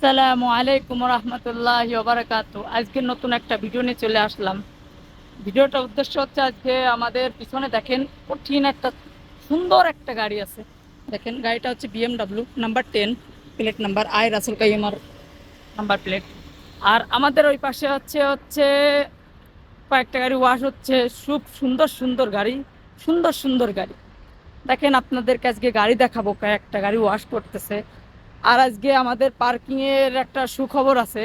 আসসালামু আলাইকুম রহমতুল্লাহ বারাকাত আজকে নতুন একটা ভিডিও নিয়ে চলে আসলাম। ভিডিওটার উদ্দেশ্য হচ্ছে আজকে আমাদের পিছনে দেখেন কঠিন একটা, সুন্দর একটা গাড়ি আছে। দেখেন, গাড়িটা হচ্ছে BMW number ten plate number I রাসেল কাইমার নাম্বার প্লেট আর আমাদের ওই পাশে হচ্ছে হচ্ছে কয়েকটা গাড়ি ওয়াশ হচ্ছে। খুব সুন্দর সুন্দর গাড়ি, সুন্দর সুন্দর গাড়ি। দেখেন, আপনাদেরকে আজকে গাড়ি দেখাবো। কয়েকটা গাড়ি ওয়াশ করতেছে। আর আজকে আমাদের পার্কিংয়ের একটা সুখবর আছে।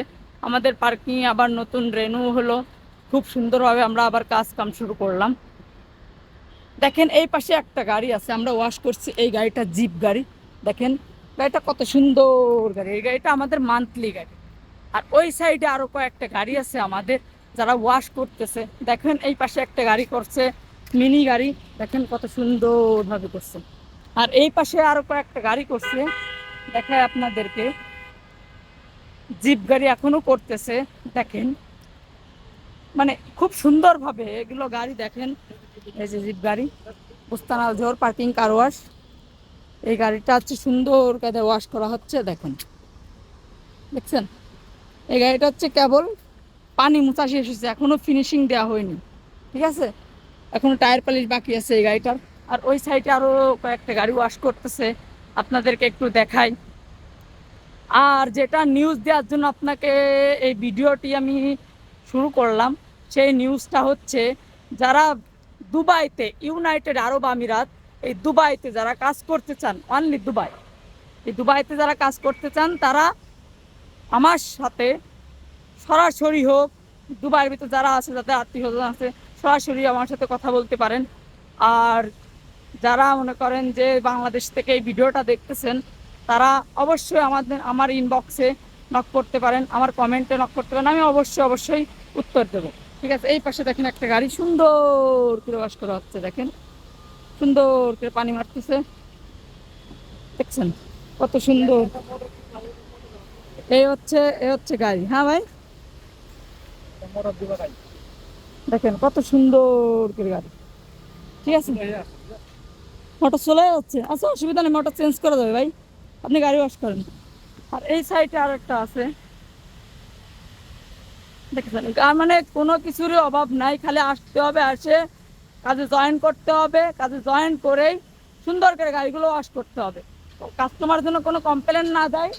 আমাদের পার্কিং আবার নতুন রেনু হলো। খুব সুন্দরভাবে আমরা আবার কাজ কাম শুরু করলাম। দেখেন এই পাশে একটা গাড়ি আছে, আমরা ওয়াশ করছি এই গাড়িটা জিপ গাড়ি। দেখেন গাড়িটা কত সুন্দর গাড়ি, এই গাড়িটা আমাদের মান্থলি গাড়ি। আর ওই সাইডে আরও কয়েকটা গাড়ি আছে আমাদের, যারা ওয়াশ করতেছে। দেখেন এই পাশে একটা গাড়ি করছে মিনি গাড়ি। দেখেন কত সুন্দরভাবে করছে। আর এই পাশে আরও কয়েকটা গাড়ি করছে। দেখায় আপনাদেরকে। জিপ গাড়ি এখনও করতেছে, দেখেন। মানে খুব সুন্দরভাবে এগুলো গাড়ি দেখেন। এই যে জিপ গাড়ি, বুস্তানাল ঝোর, পার্কিং কার ওয়াশ। এই গাড়িটা হচ্ছে সুন্দর কাজে ওয়াশ করা হচ্ছে, দেখুন। দেখছেন? এই গাড়িটা হচ্ছে কেবল পানি মুছা শেষ হয়েছে, এখনও ফিনিশিং দেওয়া হয়নি। ঠিক আছে? এখনও টায়ার পালিশ বাকি আছে এই গাড়িটার। আর ওই সাইডে আরও কয়েকটা গাড়ি ওয়াশ করতেছে। আপনাদেরকে একটু দেখাই। আর যেটা নিউজ দেওয়ার জন্য আপনাকে এই ভিডিওটি আমি শুরু করলাম, সেই নিউজটা হচ্ছে যারা দুবাইতে, ইউনাইটেড আরব আমিরাত, এই দুবাইতে যারা কাজ করতে চান অনলি দুবাই, এই দুবাইতে যারা কাজ করতে চান, তারা আমার সাথে সরাসরি হোক, দুবাইয়ের ভিতরে যারা আছে, যাদের আত্মীয় স্বজন আছে, সরাসরি আমার সাথে কথা বলতে পারেন। আর যারা মনে করেন যে বাংলাদেশ থেকে এই ভিডিওটা দেখতেছেন, তারা অবশ্যই আমাদের, আমার ইনবক্সে নক করতে পারেন, আমার কমেন্টে নক করতে পারেন, আমি অবশ্যই অবশ্যই উত্তর দেবো। ঠিক আছে, এই পাশে দেখেন একটা গাড়ি সুন্দর করে বাস করা হচ্ছে, দেখেন। সুন্দর করে পানি মারতেছে। দেখছেন? কত সুন্দর। এই হচ্ছে এই হচ্ছে গাড়ি হ্যাঁ ভাই? দেখেন, কত সুন্দর করে গাড়ি। ঠিক আছে? মোটর চলে যাচ্ছে। আচ্ছা অসুবিধা নেই, মোটর চেঞ্জ করে দেবে ভাই। আপনি গাড়ি ওয়াশ করেন। আর এই সাইডে আর একটা আছে দেখেছেন মানে কোনো কিছুরই অভাব নাই, খালি আসতে হবে, আসে কাজে জয়েন করতে হবে, কাজে জয়েন করেই সুন্দর করে গাড়িগুলো ওয়াশ করতে হবে। কাস্টমার যেন কোনো কমপ্লেন না দেয়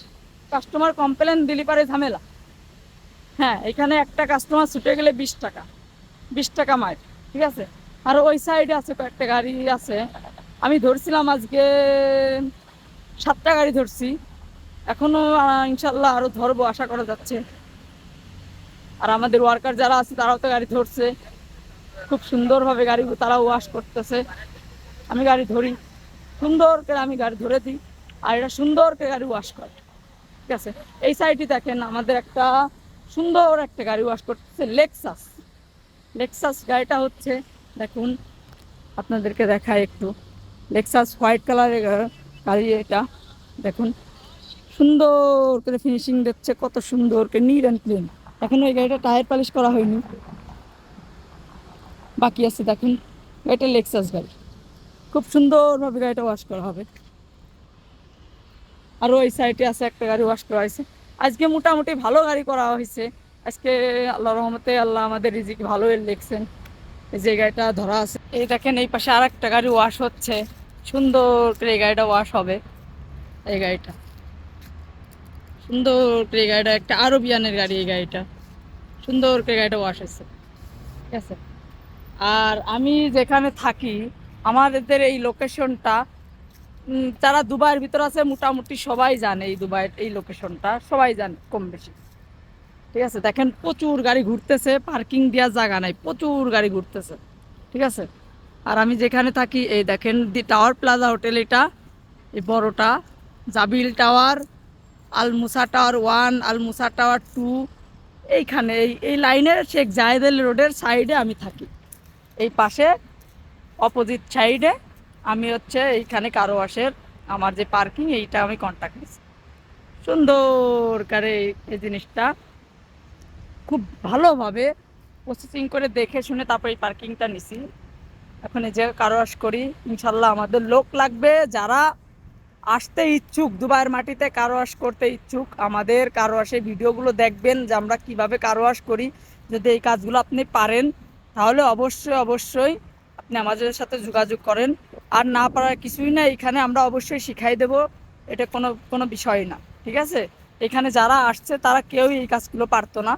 কাস্টমার কমপ্লেন দিলি পারে ঝামেলা। হ্যাঁ এখানে একটা কাস্টমার ছুটে গেলে বিশ টাকা বিশ টাকা মাইল, ঠিক আছে? আর ওই সাইডে আছে কয়েকটা গাড়ি আছে। আমি ধরছিলাম আজকে সাতটা গাড়ি ধরছি। এখনও ইনশাল্লাহ আরও ধরবো, আশা করা যাচ্ছে। আর আমাদের ওয়ার্কার যারা আছে, তারাও তো গাড়ি ধরছে। খুব সুন্দরভাবে গাড়ি তারা ওয়াশ করতেছে। আমি গাড়ি ধরি। সুন্দর করে আমি গাড়ি ধরে দিই। আর এটা সুন্দর করে গাড়ি ওয়াশ করে। ঠিক আছে? এই সাইডে দেখেন, আমাদের একটা সুন্দর একটা গাড়ি ওয়াশ করতেছে লেক্সাস লেক্সাস গাড়িটা হচ্ছে, দেখুন, আপনাদেরকে দেখায় একটু। লেক্সাস হোয়াইট কালারের গাড়ি এটা। দেখুন, সুন্দর করে ফিনিশিং দিচ্ছে, কত সুন্দর করে নিট অ্যান্ড ক্লিন এখন ওই গাড়িটা টায়ার পালিশ করা হয়নি। বাকি আছে, দেখুন, এটা লেক্সাস গাড়ি। খুব সুন্দরভাবে গাড়িটা ওয়াশ করা হবে। আর ওই সাইডে আছে, একটা গাড়ি ওয়াশ করা হয়েছে। আজকে মোটামুটি ভালো গাড়ি করা হয়েছে। আজকে আল্লাহ রহমতে আল্লাহ আমাদের রিজিক ভালো লিখছেন। যে গাড়িটা ধরা আছে। এই দেখেন, এই পাশে আর একটা গাড়ি ওয়াশ হচ্ছে। সুন্দর করে এই গাড়িটা ওয়াশ হবে, এই গাড়িটা। সুন্দর করে এই গাড়িটা, একটা আরবিয়ানের গাড়ি এই গাড়িটা। সুন্দর করে গাড়িটা ওয়াশ হচ্ছে ঠিক আছে? আর আমি যেখানে থাকি, আমাদের এই লোকেশনটা যারা দুবাইয়ের ভিতর আছে, মোটামুটি সবাই জানে এই দুবাইয়ের, এই লোকেশনটা সবাই জানে কম বেশি। ঠিক আছে? দেখেন প্রচুর গাড়ি ঘুরতেছে পার্কিং দেওয়ার জায়গা নাই, প্রচুর গাড়ি ঘুরতেছে, ঠিক আছে? আর আমি যেখানে থাকি, এই দেখেন, দি টাওয়ার প্লাজা হোটেল এটা, এই বড়টা Zabeel tower Al Musa tower one Al Musa tower two এইখানে, এই এই লাইনের শেখ জাহেদ রোডের সাইডে আমি থাকি। এই পাশে অপোজিট সাইডে আমি হচ্ছে এইখানে কারও আসের আমার যে পার্কিং এইটা আমি কন্ট্যাক্ট নিচ্ছি সুন্দর করে এই- এই জিনিসটা। খুব ভালোভাবে প্রসেসিং করে দেখে শুনে তারপর এই পার্কিংটা নিছি। এখন এই যে কারও আস করি, ইনশাল্লাহ আমাদের লোক লাগবে। যারা আসতে ইচ্ছুক, দুবাইয়ের মাটিতে কারও ওয়াশ করতে ইচ্ছুক, আমাদের কারও ওয়াশের ভিডিওগুলো দেখবেন যে আমরা কীভাবে কারও ওয়াশ করি। যদি এই কাজগুলো আপনি পারেন, তাহলে অবশ্যই অবশ্যই আপনি আমাদের সাথে যোগাযোগ করেন। আর না পারার কিছুই না, এখানে আমরা অবশ্যই শিখাই দেব। এটা কোনো কোনো বিষয় না, ঠিক আছে? এখানে যারা আসছে, তারা কেউই এই কাজগুলো পারতো না।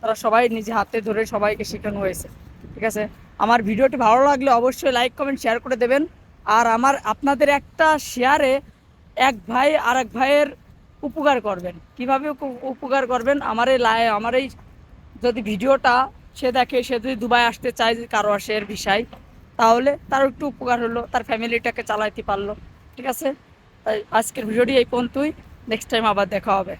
তারা সবাই নিজে হাতে ধরে সবাইকে শেখানো হয়েছে, ঠিক আছে? আমার ভিডিওটি ভালো লাগলে অবশ্যই লাইক কমেন্ট শেয়ার করে দেবেন। আর আমার, আপনাদের একটা শেয়ারে এক ভাই আর এক ভাইয়ের উপকার করবেন। কীভাবে উপ- উপকার করবেন? আমার এই লাই, আমার এই যদি ভিডিওটা সে দেখে, সে যদি দুবাই আসতে চায় যে কারও আসে এর বিষয়, তাহলে তার একটু উপকার হলো, তার ফ্যামিলিটাকে চালাইতে পারল, ঠিক আছে? তাই আজকের ভিডিওটি এই পর্যন্তই। নেক্সট টাইম আবার দেখা হবে।